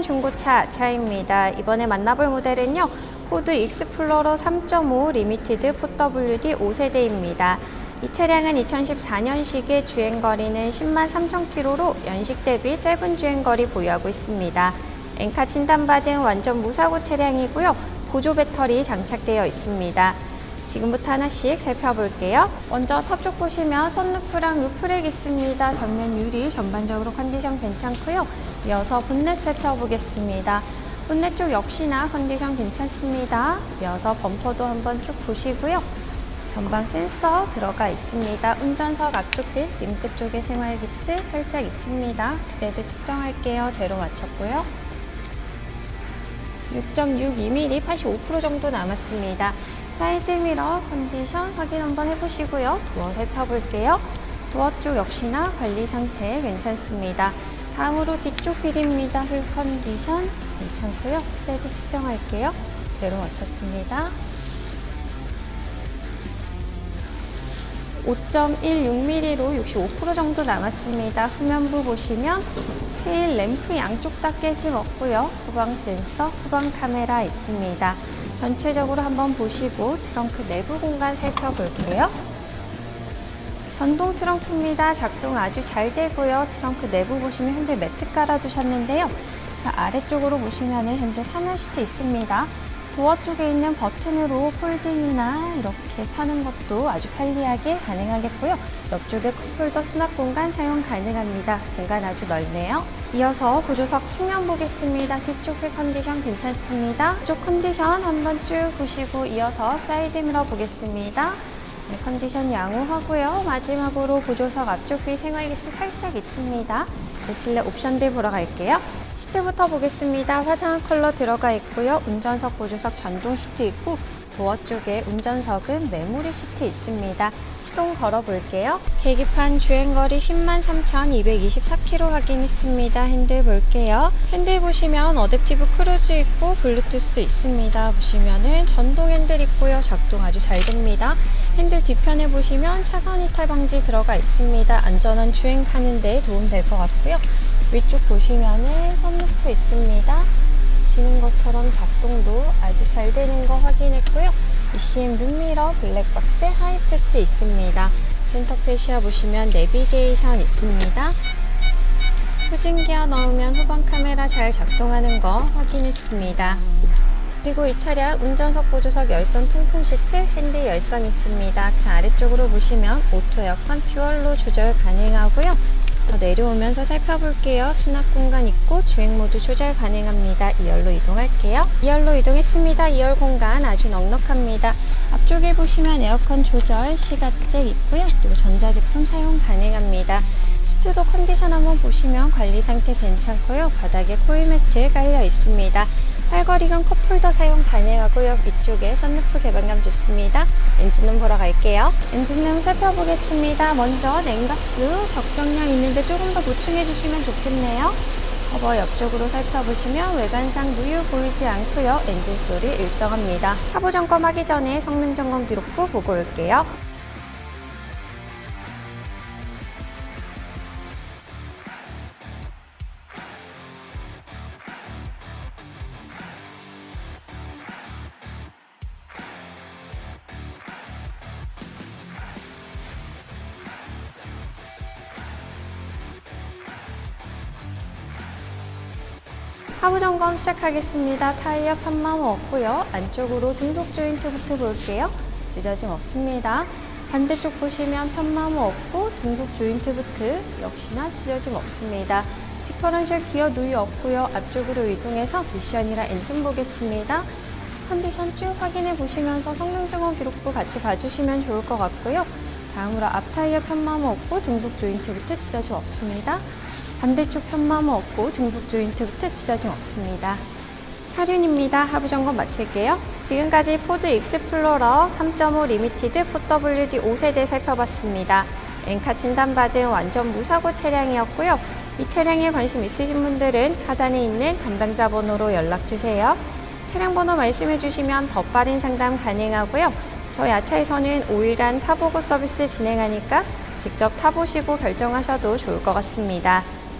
중고차 차입니다. 이번에 만나볼 모델은요. 포드 익스플로러 3.5 리미티드 4WD 5세대입니다. 이 차량은 2014년식의 주행거리는 10만 3천 킬로로 연식 대비 짧은 주행거리 보유하고 있습니다. 엔카 진단받은 완전 무사고 차량이고요. 보조 배터리 장착되어 있습니다. 지금부터 하나씩 살펴볼게요. 먼저 탑 쪽 보시면 썬루프랑 루프렉 있습니다. 전면 유리 전반적으로 컨디션 괜찮고요. 이어서 본넷 살펴보겠습니다. 본넷 쪽 역시나 컨디션 괜찮습니다. 이어서 범퍼도 한번 쭉 보시고요. 전방 센서 들어가 있습니다. 운전석 앞쪽 휠, 림끝 쪽에 생활기스 살짝 있습니다. 트레드 측정할게요. 제로 맞췄고요. 6.62mm 85% 정도 남았습니다. 사이드 미러 컨디션 확인 한번 해보시고요. 도어 살펴볼게요. 도어 쪽 역시나 관리 상태 괜찮습니다. 다음으로 뒤쪽 휠입니다. 휠 컨디션 괜찮고요. 트레드 측정할게요. 제로 맞췄습니다. 5.16mm로 65% 정도 남았습니다. 후면부 보시면 테일 램프 양쪽 다 깨짐 없고요. 후방 센서, 후방 카메라 있습니다. 전체적으로 한번 보시고 트렁크 내부 공간 살펴볼게요. 전동 트렁크입니다. 작동 아주 잘 되고요. 트렁크 내부 보시면 현재 매트 깔아두셨는데요. 그 아래쪽으로 보시면 현재 사면 시트 있습니다. 도어 쪽에 있는 버튼으로 폴딩이나 이렇게 펴는 것도 아주 편리하게 가능하겠고요. 옆쪽에 컵홀더 수납 공간 사용 가능합니다. 공간 아주 넓네요. 이어서 보조석 측면 보겠습니다. 뒤쪽 휠 컨디션 괜찮습니다. 쪽 컨디션 한번 쭉 보시고 이어서 사이드 미러 보겠습니다. 네, 컨디션 양호하고요. 마지막으로 보조석 앞쪽 휠 생활기스 살짝 있습니다. 이제 실내 옵션들 보러 갈게요. 시트부터 보겠습니다. 화사한 컬러 들어가 있고요. 운전석 보조석 전동 시트 있고 도어 쪽에 운전석은 메모리 시트 있습니다. 시동 걸어 볼게요. 계기판 주행거리 10만 3,224km 확인했습니다. 핸들 볼게요. 핸들 보시면 어댑티브 크루즈 있고 블루투스 있습니다. 보시면은 전동 핸들 있고요. 작동 아주 잘 됩니다. 핸들 뒤편에 보시면 차선 이탈 방지 들어가 있습니다. 안전한 주행하는 데 도움 될 것 같고요. 위쪽 보시면은 선루프 있습니다. 보시는 것처럼 작동도 아주 잘 되는 거 확인했고요. ECM 룸미러 블랙박스 하이패스 있습니다. 센터페시아 보시면 내비게이션 있습니다. 후진기어 넣으면 후방 카메라 잘 작동하는 거 확인했습니다. 그리고 이 차량 운전석 보조석 열선 통풍 시트 핸들 열선 있습니다. 그 아래쪽으로 보시면 오토 에어컨 듀얼로 조절 가능하고요. 더 내려오면서 살펴볼게요. 수납 공간 있고 주행 모드 조절 가능합니다. 2열로 이동할게요. 2열로 이동했습니다. 2열 공간 아주 넉넉합니다. 앞쪽에 보시면 에어컨 조절 시가잭 있고요. 그리고 전자제품 사용 가능합니다. 시트도 컨디션 한번 보시면 관리 상태 괜찮고요. 바닥에 코일 매트 깔려 있습니다. 팔걸이건 컵홀더 사용 가능하고요. 위쪽에 선루프 개방감 좋습니다. 엔진룸 보러 갈게요. 엔진룸 살펴보겠습니다. 먼저 냉각수 적정량 있는데 조금 더 보충해 주시면 좋겠네요. 커버 옆쪽으로 살펴보시면 외관상 누유 보이지 않고요. 엔진 소리 일정합니다. 하부 점검하기 전에 성능 점검 기록부 보고 올게요. 하부 점검 시작하겠습니다. 타이어 편마모 없고요. 안쪽으로 등속 조인트부터 볼게요. 찢어짐 없습니다. 반대쪽 보시면 편마모 없고 등속 조인트 부트 역시나 찢어짐 없습니다. 디퍼런셜 기어 누유 없고요. 앞쪽으로 이동해서 미션이라 엔진 보겠습니다. 컨디션 쭉 확인해 보시면서 성능 점검 기록부 같이 봐주시면 좋을 것 같고요. 다음으로 앞 타이어 편마모 없고 등속 조인트 부트 찢어짐 없습니다. 반대쪽 편마모 없고 등속 조인트부터 찢어짐 없습니다. 사륜입니다. 하부 점검 마칠게요. 지금까지 포드 익스플로러 3.5 리미티드 4WD 5세대 살펴봤습니다. 엔카 진단받은 완전 무사고 차량이었고요. 이 차량에 관심 있으신 분들은 하단에 있는 담당자 번호로 연락주세요. 차량 번호 말씀해 주시면 더 빠른 상담 가능하고요. 저희 아차에서는 5일간 타보고 서비스 진행하니까 직접 타보시고 결정하셔도 좋을 것 같습니다.